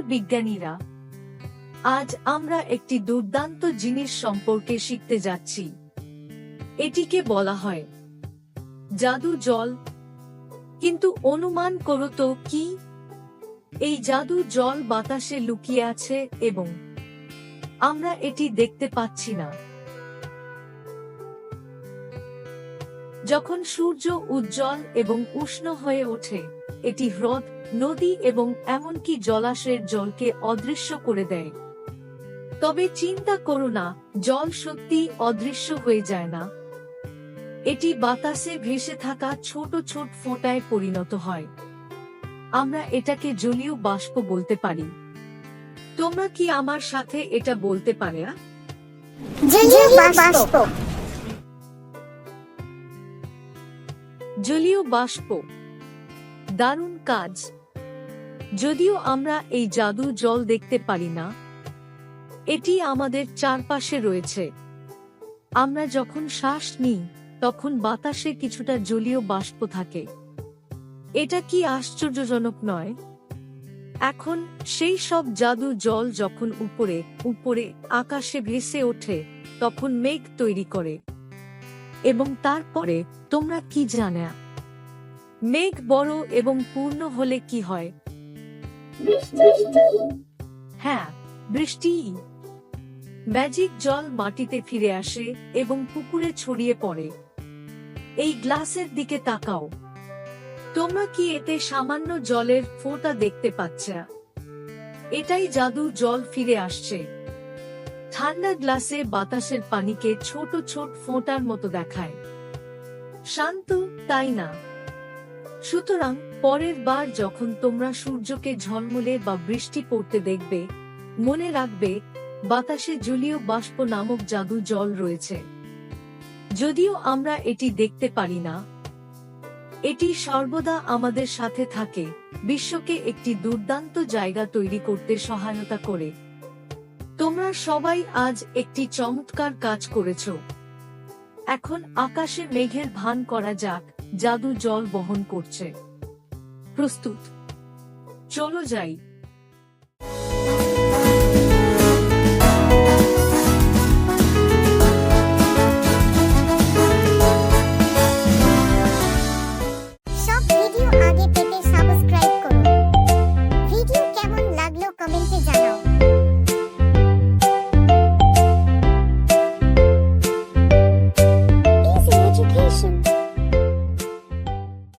বিজ্ঞানীরা, আজ আমরা একটি দুর্দান্ত জিনিস সম্পর্কে শিখতে যাচ্ছি। এটিকে বলা হয় জাদু জল। কিন্তু অনুমান করো তো কি? এই জাদু জল বাতাসে লুকিয়ে আছে এবং আমরা এটি দেখতে পাচ্ছি না। যখন সূর্য উজ্জ্বল এবং উষ্ণ হয়ে ওঠে, এটি হ্রদ নদী এবং এমনকি জলাশয়ের জলকে অদৃশ্য করে দেয়। তবে চিন্তা করো না জল সত্যি অদৃশ্য হয়ে যায় না। এটি বাতাসে ভেসে থাকা ছোট ছোট ফোঁটায় পরিণত হয়। আমরা এটাকে জলীয় বাষ্প বলতে পারি। তোমরা কি আমার সাথে এটা বলতে পারে? না? জলীয় বাষ্প। জলীয় বাষ্প। দারুণ কাজ। যদিও আমরা এই জাদু জল দেখতে পারি না, এটি আমাদের চারপাশে রয়েছে। আমরা যখন শ্বাস নিই, তখন বাতাসে কিছুটা জলীয় বাষ্প থাকে। এটা কি আশ্চর্যজনক নয়? এখন সেই সব জাদু জল যখন উপরে উপরে আকাশে ভেসে ওঠে, তখন মেঘ তৈরি করে। এবং তারপরে তোমরা কি জানা? মেঘ বড় এবং পূর্ণ হলে কি হয়? হ্যাঁ বৃষ্টি ম্যাজিক জল মাটিতে ফিরে আসে এবং পুকুরে ছড়িয়ে পড়ে। এই গ্লাসের দিকে তাকাও। তোমরা কি এতে সামান্য জলের ফোঁটা দেখতে পাচ্ছ? এটাই জাদু জল ফিরে আসছে। ঠান্ডা গ্লাসে বাতাসের পানিকে ছোট ছোট ফোঁটার মতো দেখায়। শান্ত, তাই না? সুতরাং পরের বার যখন তোমরা সূর্যকে ঝলমলে বা বৃষ্টি পড়তে দেখবে, মনে রাখবে, বাতাসে জলীয় বাষ্প নামক জাদু জল রয়েছে। যদিও আমরা এটি দেখতে পারি না। এটি সর্বদা আমাদের সাথে থাকে, বিশ্বকে একটি দুর্দান্ত জায়গা তৈরি করতে সহায়তা করে। তোমরা সবাই আজ একটি চমৎকার কাজ করেছ। এখন আকাশে মেঘের ভান করা যাক, জাদু জল বহন করছে। প্রস্তুত। চলো যাই।